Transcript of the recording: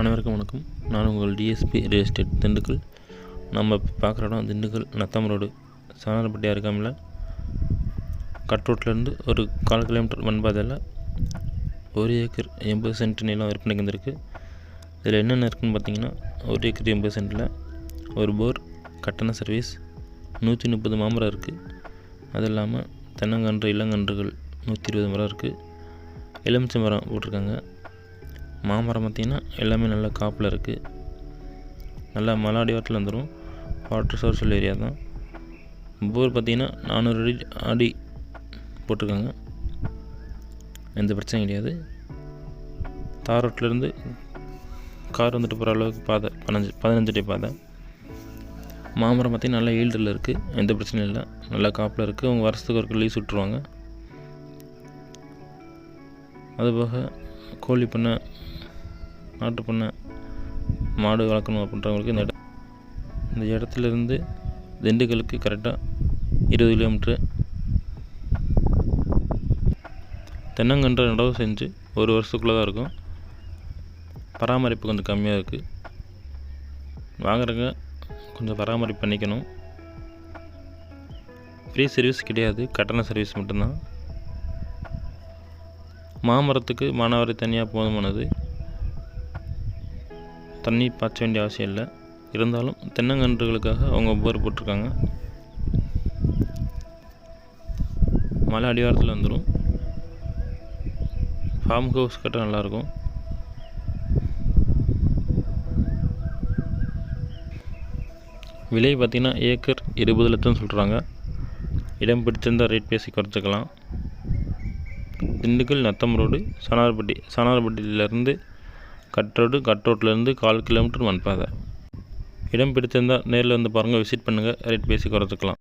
அனைவருக்கும் வணக்கம். நான் உங்கள் டிஎஸ்பி ரியல் எஸ்டேட் திண்டுக்கல். நம்ம பார்க்குற இடம் திண்டுக்கல். நத்தம் ரோடு. சாணார்பட்டி அருகாமையில் கட் ரோட்லேருந்து ஒரு கால் கிலோமீட்டர் மண்பாதையில் ஒரு ஏக்கர் எண்பது சென்ட் நிலம் விற்பனைக்கு வந்திருக்கு இதில் என்னென்ன இருக்குன்னு பார்த்தீங்கன்னா ஒரு ஏக்கர் எண்பது சென்ட்டில் ஒரு போர் கட்டண சர்வீஸ் நூற்றி முப்பது மாமரம் இருக்குது அது இல்லாமல் தென்னங்கன்று இளங்கன்றுகள் நூற்றி இருபது மரம் இருக்குது எலுமிச்சை மரம் போட்டிருக்காங்க. மாமரம் பார்த்திங்கன்னா எல்லாமே நல்ல காப்பில் இருக்குது. நல்லா மலை அடிவாரத்தில் வந்துடும். வாட்டர் சோர்ஸல் ஏரியா தான். போர் பார்த்திங்கன்னா நானூறு அடி அடி போட்டிருக்காங்க. எந்த பிரச்சனையும் கிடையாது. தார் ரோட்லேருந்து கார் வந்துட்டு போகிற அளவுக்கு பாதை பதினஞ்சு பதினஞ்சு அடி பாதை. மாமரம் பார்த்திங்கன்னா நல்லா ஈல்டில் இருக்குது. எந்த பிரச்சனையும் இல்லை. நல்லா காப்பில் இருக்குது. அவங்க வருஷத்துக்கு ஒரு லீஸ் விட்ருவாங்க அதுபோக கோழி பண்ணை நாட்டு பண்ணை மாடு வளர்க்கணும் அப்படின்றவங்களுக்கு இந்த இடம். இந்த இடத்துலேருந்து திண்டுக்கலுக்கு கரெக்டாக இருபது கிலோமீட்ரு தென்னங்கன்று நடவு செஞ்சு ஒரு வருஷத்துக்குள்ளே தான் இருக்கும். பராமரிப்பு கொஞ்சம் கம்மியாக இருக்குது வாங்குறவங்க கொஞ்சம் பராமரிப்பு பண்ணிக்கணும். ஃப்ரீ சர்வீஸ் கிடையாது. கட்டண சர்வீஸ் மட்டும்தான். மாமரத்துக்கு மானாவாரி தனியாக போதுமானது. தண்ணி பாய்ச்ச வேண்டிய அவசியம் இல்லை. இருந்தாலும் தென்னங்கன்றுகளுக்காக அவங்க போர் போட்டிருக்காங்க. மலை அடிவாரத்தில் வந்துடும் ஃபார்ம் ஹவுஸ் கட்ட நல்லாயிருக்கும். விலை பார்த்திங்கன்னா ஏக்கர் இருபது லட்சம் சொல்கிறாங்க இடம் பிடிச்சிருந்தால் ரேட் பேசி குறைச்சிக்கலாம். திண்டுக்கல் நத்தம் ரோடு சனார்பட்டி சனார்பட்டியிலேருந்து கட்ரோடு கட்ரோட்லேருந்து கால் கிலோமீட்டர் மண்பாதை. இடம் பிடித்திருந்தால் நேரில் வந்து பாருங்கள் விசிட் பண்ணுங்கள் ரேட் பேசி குறைச்சிக்கலாம்.